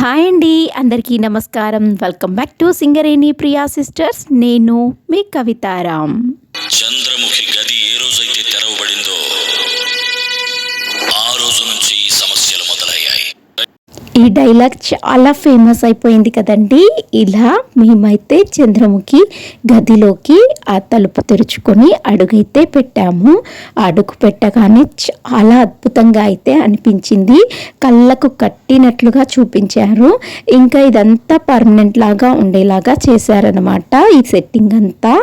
Hi అండి. అందరికీ నమస్కారం. Welcome back to Singareni Priya sisters. నేను మీ కవితారాం. చంద్రముఖి గది ఏ రోజైతే తెరవబడిందో ఆ రోజు నుంచి ఈ డైలాగ్ చాలా ఫేమస్ అయిపోయింది కదండి. ఇలా మేమైతే చంద్రముఖి గదిలోకి ఆ తలుపు తెరుచుకొని అడుగైతే పెట్టాము. అడుగు పెట్టగానే చాలా అద్భుతంగా అయితే అనిపించింది. కళ్ళకు కట్టినట్లుగా చూపించారు. ఇంకా ఇదంతా పర్మనెంట్ లాగా ఉండేలాగా చేశారనమాట ఈ సెట్టింగ్ అంతా.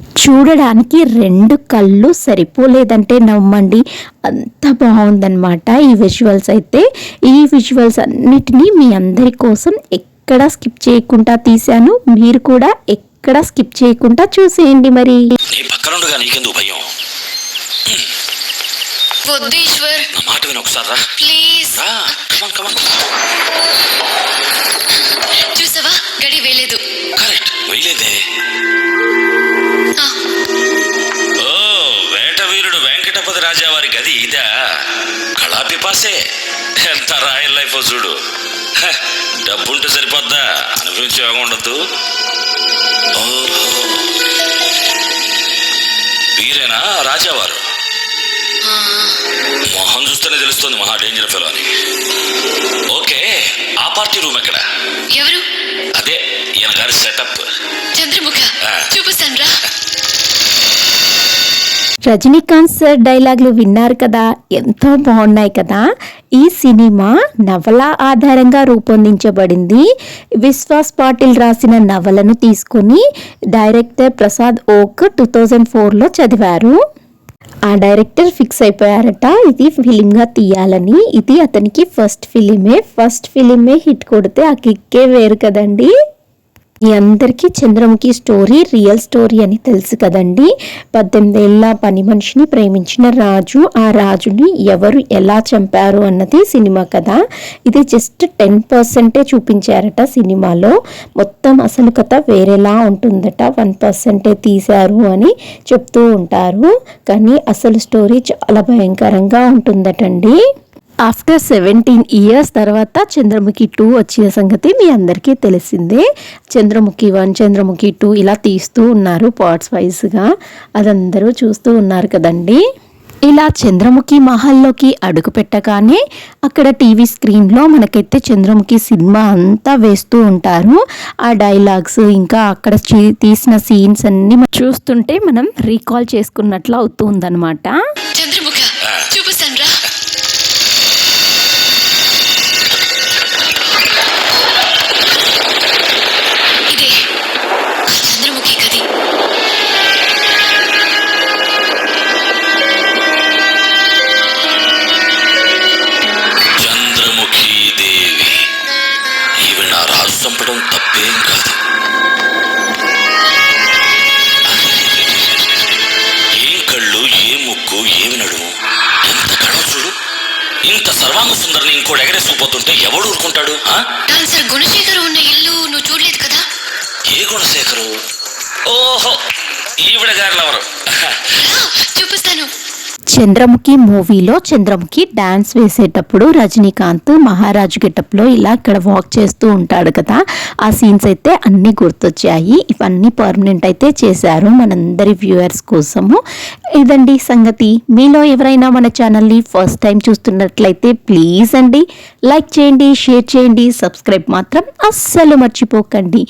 చూడడానికి రెండు కళ్ళు సరిపోలేదంటే నమ్మండి. అంత బాగుందన్నమాట ఈ విజువల్స్ అయితే. ఈ విజువల్స్ అన్నిటినీ మీ అందరి కోసం ఎక్కడ స్కిప్ చేయకుండా తీశాను. మీరు కూడా ఎక్కడ స్కిప్ చేయకుండా చూసేయండి మరి. నీ పక్కనుండగా నీకెందుకు భయం? వద్దు ఈశ్వర్. నా మాట విని ఒకసారి రా. ప్లీజ్. రా కమాన్ కమాన్ వెంకటపతి రాజా వారి గది ఇదా? కళాపిపాసే ఎంత రాయల్ లైఫ్ చూడు. డబ్బుంటే సరిపోద్దా? అనిపించే ఉండద్దు. ఓహో వీరేనా రాజావారు? మొహం చూస్తేనే తెలుస్తుంది మహా డేంజర్ ఫెలో అని. ఓకే ఆ పార్టీ రూమ్ ఎక్కడ? ఎవరు? అదే ఈయన గారి సెటప్. చంద్రముఖ. చూపిస్తాను రా రజనీకాంత్ సార్ డైలాగులు విన్నారు కదా ఎంతో బాగున్నాయి కదా. ఈ సినిమా నవల ఆధారంగా రూపొందించబడింది. విశ్వాస్ పాటిల్ రాసిన నవలను తీసుకొని డైరెక్టర్ ప్రసాద్ ఓక్ టూ థౌజండ్ ఫోర్లో చదివారు. ఆ డైరెక్టర్ ఫిక్స్ అయిపోయారట ఇది ఫిలింగా తీయాలని. ఇది అతనికి ఫస్ట్ ఫిలిమే ఫస్ట్ ఫిలిమే హిట్ కొడితే ఆ కిక్కే వేరు కదండీ. మీ అందరికీ చంద్రముఖి స్టోరీ రియల్ స్టోరీ అని తెలుసు కదండి. పద్దెనిమిదేళ్ళ పని మనిషిని ప్రేమించిన రాజు ఆ రాజుని ఎవరు ఎలా చంపారు అన్నది సినిమా కదా. ఇది జస్ట్ టెన్ పర్సెంటే చూపించారట సినిమాలో. మొత్తం అసలు కథ వేరేలా ఉంటుందట. వన్ పర్సెంటే తీశారు అని చెప్తూ ఉంటారు. కానీ అసలు స్టోరీ చాలా భయంకరంగా ఉంటుందటండి. ఆఫ్టర్ సెవెంటీన్ ఇయర్స్ తర్వాత చంద్రముఖి టూ వచ్చిన సంగతి మీ అందరికీ తెలిసిందే. చంద్రముఖి వన్ చంద్రముఖి టూ ఇలా తీస్తూ ఉన్నారు పార్ట్స్ వైజ్గా అదందరూ చూస్తూ ఉన్నారు కదండి. ఇలా చంద్రముఖి మహల్లోకి అడుగు పెట్టగానే అక్కడ టీవీ స్క్రీన్లో మనకైతే చంద్రముఖి సినిమా అంతా వేస్తూ ఉంటారు. ఆ డైలాగ్స్ ఇంకా అక్కడ తీసిన సీన్స్ అన్నీ మనం చూస్తుంటే మనం రీకాల్ చేసుకున్నట్లు అవుతుందన్నమాట కాదు ఏం కళ్ళు ఏ ముక్కు ఏమి నడుము? ఎంత కళ చూడు. ఇంత సర్వాంగ సుందరిని ఇంకోటి ఎగరేసుకుపోతుంటే ఎవడు ఊరుకుంటాడు గుణశేఖర్ ఉన్న ఇల్లు నువ్వు చూడలేదు కదా? ఏ గుణశేఖరు? చంద్రముఖి మూవీలో చంద్రముఖి డాన్స్ వేసేటప్పుడు రజనీకాంత్ మహారాజు గెటప్లో ఇలా ఇక్కడ వాక్ చేస్తూ ఉంటాడు కదా. ఆ సీన్స్ అయితే అన్నీ గుర్తొచ్చాయి. ఇవన్నీ పర్మనెంట్ అయితే చేశారు మనందరి వ్యూవర్స్ కోసము. ఇదండి సంగతి? మీలో ఎవరైనా మన ఛానల్ని ఫస్ట్ టైం చూస్తున్నట్లయితే ప్లీజ్ అండి లైక్ చేయండి షేర్ చేయండి సబ్స్క్రైబ్ మాత్రం అస్సలు మర్చిపోకండి.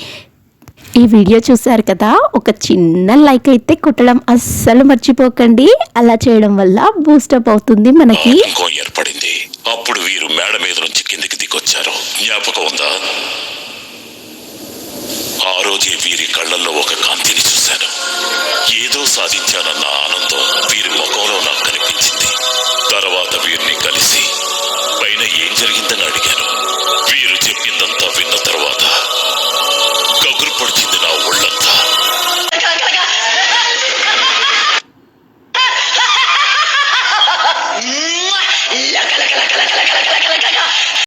ఈ వీడియో చూసారు కదా? ఒక చిన్న లైక్ అయితే కుట్టడం అస్సలు మర్చిపోకండి. అలా చేయడం వల్ల బూస్టప్ అవుతుంది మనకి. ఏర్పడింది? అప్పుడు వీరు మేడ మీద నుంచి కిందికి దిగొచ్చారు. జ్ఞాపకం ఉందా? ఆ రోజే వీరి కళ్ళల్లో ఒక కాంతిని చూశాను. ఏదో సాధించానన్న ఆనందం వీరి ముఖంలో నాకు కనిపించింది. తర్వాత వీరిని కలిసి